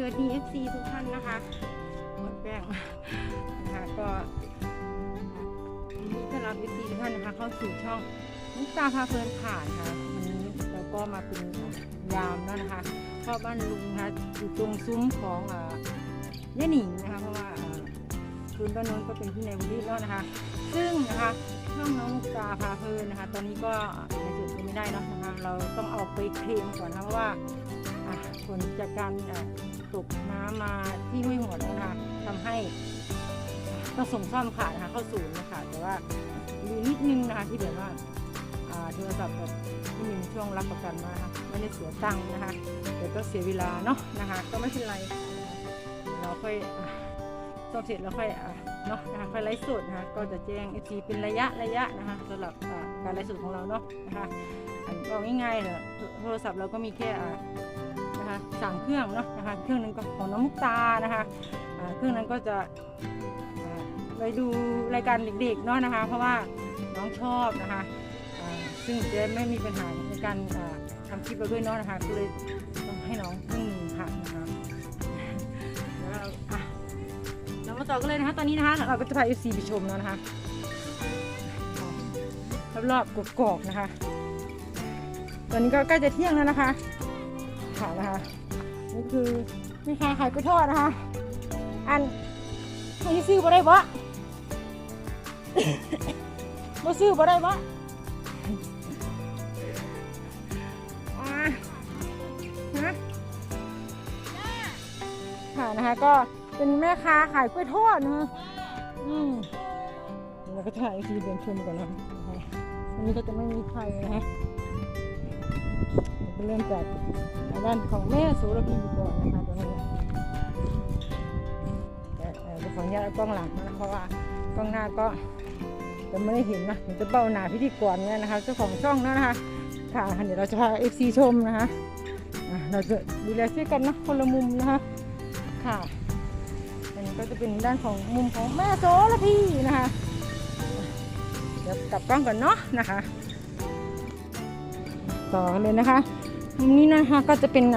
สวัสดี FC ทุกท่านนะคะหมดแป้งนะคะก็นดีต้อนรับ FC ทุกท่านนะคะเข้าสู่ช่องมุกตาพาเพลินผ่านค่ะวันนี้เราก็มาเป็นยามแล้วนะคะก็บ้านลุงนะคะอยู่ตรงซุ้มของอ่าย่าหนิงนะคะเพราะว่าอ่าคืนบ้านนู้นก็เป็นที่ในวันนี้แล้วนะคะ ซึ่งนะคะช่องน้องมุกตาพาเพลินนะคะ ตอนนี้ก็ในจุดนี้ไม่ได้เนะนะคะ เราต้องเอาไปเคลมก่อนนะคะเพราะว่าอะผลจากการอ่อ ตกน้ำมาที่ห้วยหัวนะคะทำให้ต้องส่งซ่อมค่ะนะคะเข้าศูนย์นะคะแต่ว่ามีนิดนึงนะคะที่แบบว่าโทรศัพท์แบบที่มีช่วงรับประกันมานะคะไม่ได้เสียตังค์นะคะแต่ก็เสียเวลาเนาะนะคะ ก็ไม่เป็นไร เราค่อยซ่อมเสร็จแล้วค่อยอะเนาะนะคะค่อยไลฟ์สดนะคะก็จะแจ้งอีกทีเป็นระยะระยะนะคะสำหรับการไลฟ์สดของเราเนาะนะคะบอกง่ายๆเลยโทรศัพท์เราก็มีแค่อ่า นะคะสามเครื่องเนาะนะคะเครื่องหนึงก็ของน้องมุกตานะคะเครื่องนั้นก็จะไปดูรายการเด็กๆเนาะนะคะ เพราะว่าน้องชอบนะคะซึ่งจะไม่มีปัญหาในการอ่าทำคลิปเราด้วยเนาะนะคะก็เลยต้องให้น้องเครื่องหนึงค่ะนะคะแล้วอะเรามาต่อกันเลยนะคะตอนนี้นะคะเราก็จะพาเอฟซีไปชมแล้วนะคะรอบๆกกอกๆนะคะ ตอนนี้ก็ใกล้จะเที่ยงแล้วนะคะ ค่ะนะคะนี่คือมีใครขายไปทอดนะคะ อันอันนี้ซื้อบ่ได้บ่บ่ซื้อบ่ได้บะค่ะนะคะก็เป็นแม่ค้าขายกล้วยทอดนะคะอืมเดี๋ยวเราก็ถ่ายทีเดินชมก่อนนะวันนี้ก็จะไม่มีใครนะคะ เดี๋ยวเริ่มจากด้านของแม่โสุรพีก่อนนะคะตรงนี้แต่เอ่อจะขออนุญาตเอากล้องหลังนะเพราะว่ากล้องหน้าก็จะไม่ได้เห็นนะมันจะเบ้าหนาพิธีกรเนี่ยนะคะเจ้าของช่องนะคะค่ะเดี๋ยวเราจะพาเอฟซีชมนะคะเราจะดูแลช่วยกันนะคนละมุมนะคะค่ะอันนี้ก็จะเป็นด้านของมุมของแม่โสระพี่นะคะเดี๋ยวกลับกล้องก่อนเนาะนะคะต่อเลยนะคะ มุมนี้นะคะก็จะเป็นน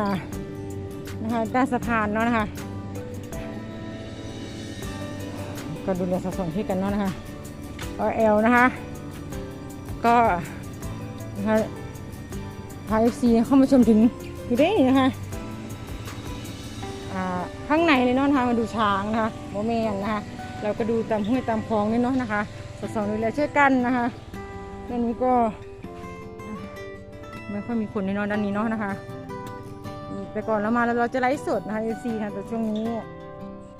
ะคะด้านสะพานเนาะนะคะ ก็ดูแลสัดส่วนช่วยกันเนาะนะคะก็เอลนะคะ ก็นะคะพาเอฟซีเข้ามาชมถึงอยู่ได้นะคะข้างในเลยเนาะนะคะมาดูช้างนะคะโมเมนนะคะ เราก็ดูตามห้วยตามคลองนี่เนาะนะคะสัดส่วนดูแลช่วยกันนะคะด้านนี้ก็ ไม่ค่อยมีคนในนอนด้านนี้เนาะนะคะแต่ก่อนเรามาแล้วเราจะไลฟ์สดนะคะเอซีนะแต่ช่วงนี้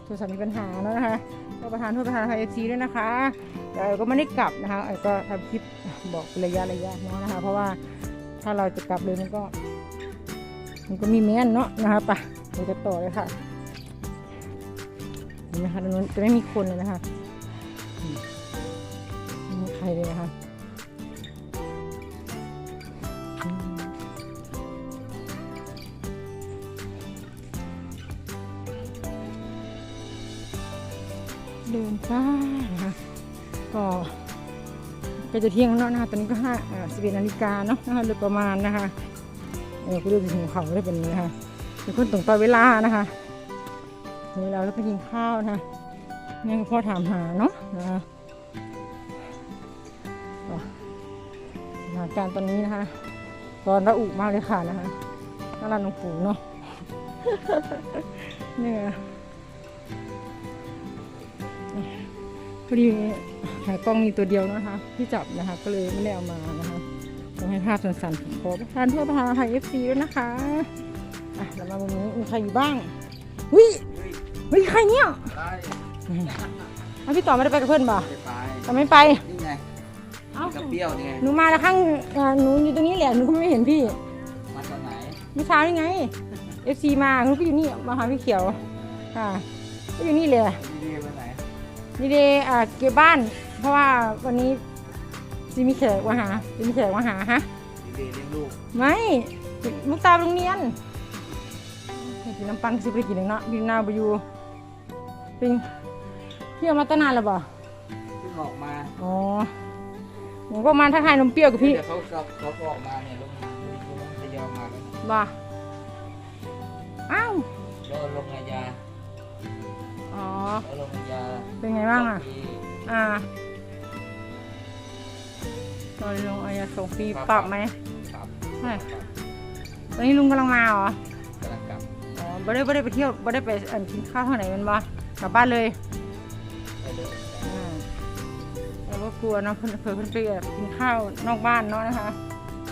โทรศัพท์มีปัญหาแล้วนะคะก็ประธานโทษประธานไทยเอซีด้วยนะคะแต่ก็ไม่ได้กลับนะคะเอ๋ก็ทำคลิปบอกระยะระยะเนาะนะคะ เพราะว่าถ้าเราจะกลับเลยมันก็ มันก็มีแม่นเนาะนะคะไปเราจะต่อเลยค่ะนไหมคะตรงนู้นจะไม่มีคนเลยนะคะไม่มีใครเลยนะคะ เดินไปนะคะก็ก็จะเที่ยงแล้วนะคะตอนนี้ก็ห้าสิบเอ็ดนาฬิกาเนาะนะคะโดยประมาณนะคะเออก็ดูถึงเขาได้เป็นนะคะเป็นคนตรงต่อเวลานะคะนี่เราแล้วไปกินข้าวนะคะนี่พ่อถามหาเนาะนะคะก็สถานการณ์ตอนนี้นะคะร้อนระอุมากเลยค่ะนะคะน่ารักน้องปู่เนาะเนี่ย พอดีหากล้องมีตัวเดียวนะคะที่จับนะคะก็เลยไม่ได้เอามานะคะต้องให้ภาพสั้นๆขอประทานโทษประธานอภัยเอฟซีด้วยนะคะอะแล้วมาวันนี้มีใครอยู่บ้างวิวิใครเนี่ยไปเอาพี่ต่อไม่ได้ไปกับเพื่อนบ่ไปไปแต่ไม่ไปนี่ไงเอ้ากระเปรี้ยวนี่ไงหนูมาแล้วข้างอ่าหนูอยู่ตรงนี้แหละหนูก็ไม่เห็นพี่มาตอนไหนเมื่อเช้านี่ไงเอฟซีมาหนูก็อยู่นี่มาหาพี่เขียวค่ะก็อยู่นี่เลยดีๆไปไห นนี่เดย์อ่าเก็บบ้าน เพราะว่าวันนี้ซีมีแขกมาหาซีมีแขกมาหาฮะดีๆเลี้ยงลูกไม่มุกตาโรงเรียนให้กินน้ำปังสิไปกินหนึ่งเนาะกินนาบอยู่ปิงพี่เอามาตั้งนานแล้วบ่เพิ่งออกมาอ๋อหนูก็มาทักทายนมเปรี้ยวกับพี่เดี๋ยวเขาเขาเขาก็ออกมาเนี่ยลงมาลงจะยอมมาแล้วนะบ่อ้าวเแล้วลงอาญา อ๋อ แล้วลงอาญาเป็นไงบ้างอะ ปีอ่าตอนลงอายาสองปีปรับไหมครับใช่ตอนนี้ลุงกำลังมาเหรอ กำลังกลับอ๋อไม่ได้ไม่ได้ไปเที่ยวไม่ได้ไปเอิ่มกินข้าวเท่าไหนมันบ่กลับบ้านเลยไปเลยอ่าเราก็กลัวเนาะเพิ่นเผื่อเพิ่นไปแบบกินข้าวนอกบ้านเนาะนะคะ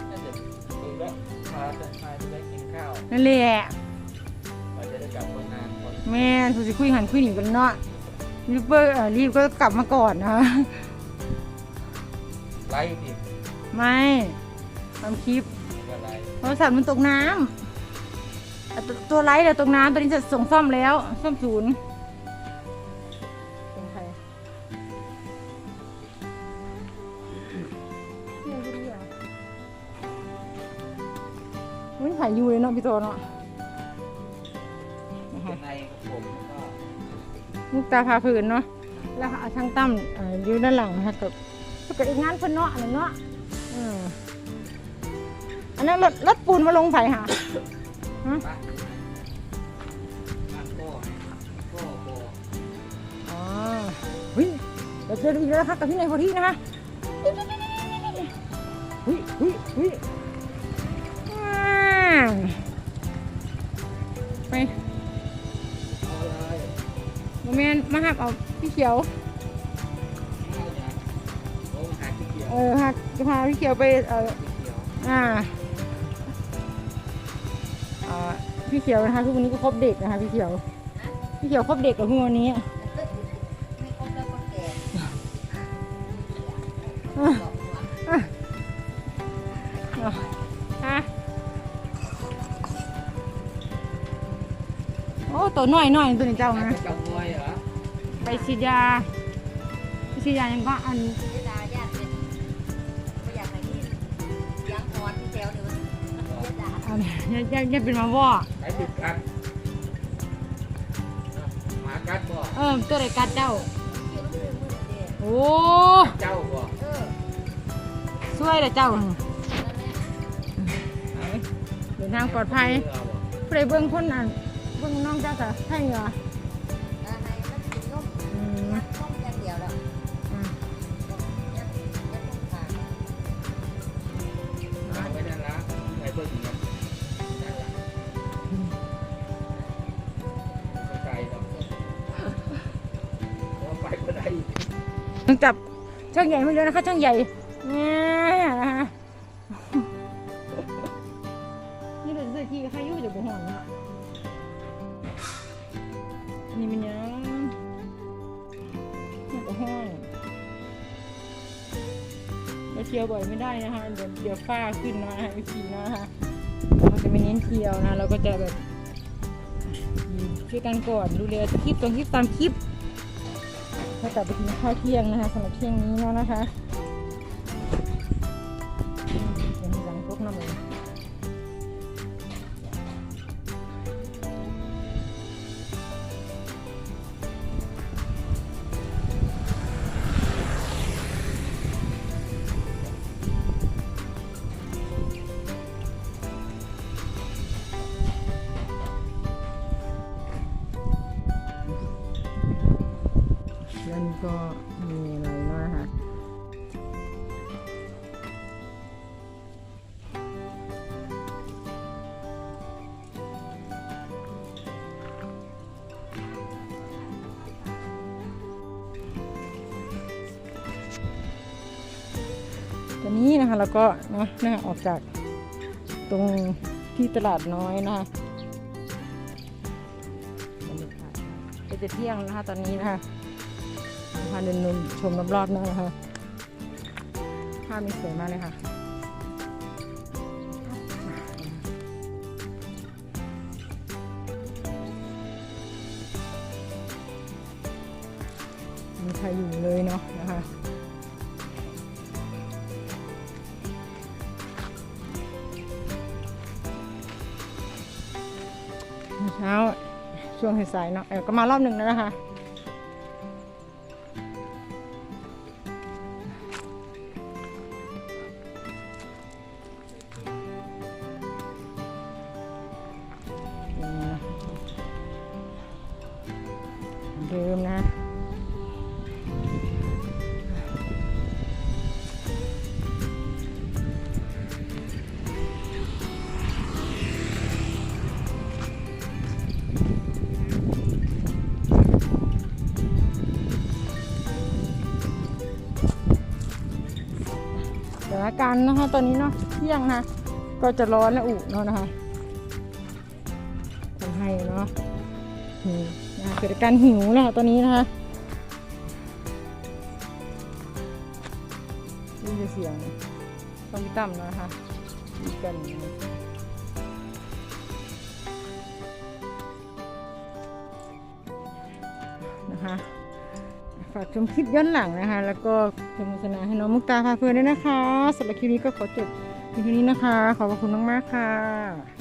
น่าจะไปแวะพาจะพาจะได้กินข้าวนั่นแหละ แม่นสุสิคุยหันคุยหนีกันเนาะรีบเบอร์เอ่อรีบก็กลับมาก่อนนะคะไล่ดิไม่ทำคลิปก็ไล่โทรศัพท์มันตกน้ำอะตัวตัวไลท์เดี๋ยวตกน้ำตัวนี้จะส่งซ่อมแล้วซ่อมศูนย์เป็นใครเนี่ยดูดิอะมันถ่ายอยู่เลยเนาะพี่โตเนาะนะคะ มุกตาพาผืนเนาะแล้วเอาช่างตั้มออยู่ด้านหลังนะคะกับกับอีกงานเพิ่นเนาะอันนั้นเนาะอันนั้นรถรถปูนมาลงไผ่หาบ้าอ๋อเฮ้ยเดี๋ยวเจออีกแล้วนะคะกับพี่นายโพธินะคะเฮ้ยเฮ้ยเฮ้ย มเมนมาหับเอาพี่เขียวเอาเนี่ยโอ้หาที่เกี่ยวเออหักจะพาพี่เขียวไปเออที่เกี่ยวอ่าอ่าพี่เขียวนะคะทุกวันนี้ก็ครบเด็กนะคะพี่เขียวพี่เขียวครบเด็กกับทุกวันนี้ ไม่ครบแล้วคนแก่ ตัวน้อยน้อยตัวนี้เจ้าไปนะจับมวยเหรอไปฉีดยาไปฉีดยายังก็อันเวลาญาติเป็นไม่อยากให้ที่เสียงอ่อนที่แถวเดี๋ยวมันเวลาอันยาย่าเป็นมาว่อไปติดกันหมากัดบ่เออตัวไหนกัดเจ้าเกี่ยวมือมือเดียวโอ้เจ้าบ่เออช่วยเลยเจ้านั่นแหละเดินทางปลอดภัยไปเบื้องคนอัน เบื้องน้องเจ้าจะให้เหรออ่าให้มันกินนมอืมยัดนมอย่างเดียวแล้วอะยัดยัดนมขาดเอาไปนั่นละไปเบิ่งกันนั่นละไม่ไกลหรอกเอาไปก็ได้ ต้องจับช่างใหญ่มาเยอะนะคะช่างใหญ่ ที่ยวบ่อยไม่ได้นะคะ เดี๋ยวเดี๋ยวฝ้าขึ้นนะคะอีกทีนะคะเราจะไม่เน้นเที่ยวนะ เราก็จะแบบช่วยกันก่อนดูแลคลิปตรงคลิปตามคลิปถ้ากลับไปกินข้าวเที่ยงนะคะสำหรับเที่ยงนี้แล้วนะคะ ตอนนี้นะคะ แล้วก็เนาะน่าออกจากตรงที่ตลาดน้อยนะคะเสร็จะเที่ยงนะคะตอนนี้นะคะพาเดินนชมรอบๆนะคะภาพมันสวยมากเลยค่ะ เช้าช่วงสายๆเนาะเออก็มารอบหนึ่งแล้วนะคะเดิมนะานการณ์นะคะ ตอนนี้เนาะเที่ยงนะก็จะร้อนและอุเนาะนะคะทำให้เนาะนะคะเกิดการหิวแล้วค่ะตอนนี้นะคะนี่จะเสียงต้องพี่ตั้มนะคะดีกันนะคะ ฝากชมคลิปย้อนหลังนะคะ แล้วก็ชมโฆษณาให้น้องมุกตาพาเพลินด้วยนะคะสำหรับคลิปนี้ก็ขอจบเพียงเท่านี้นะคะ ขอบพระคุณมากๆค่ะ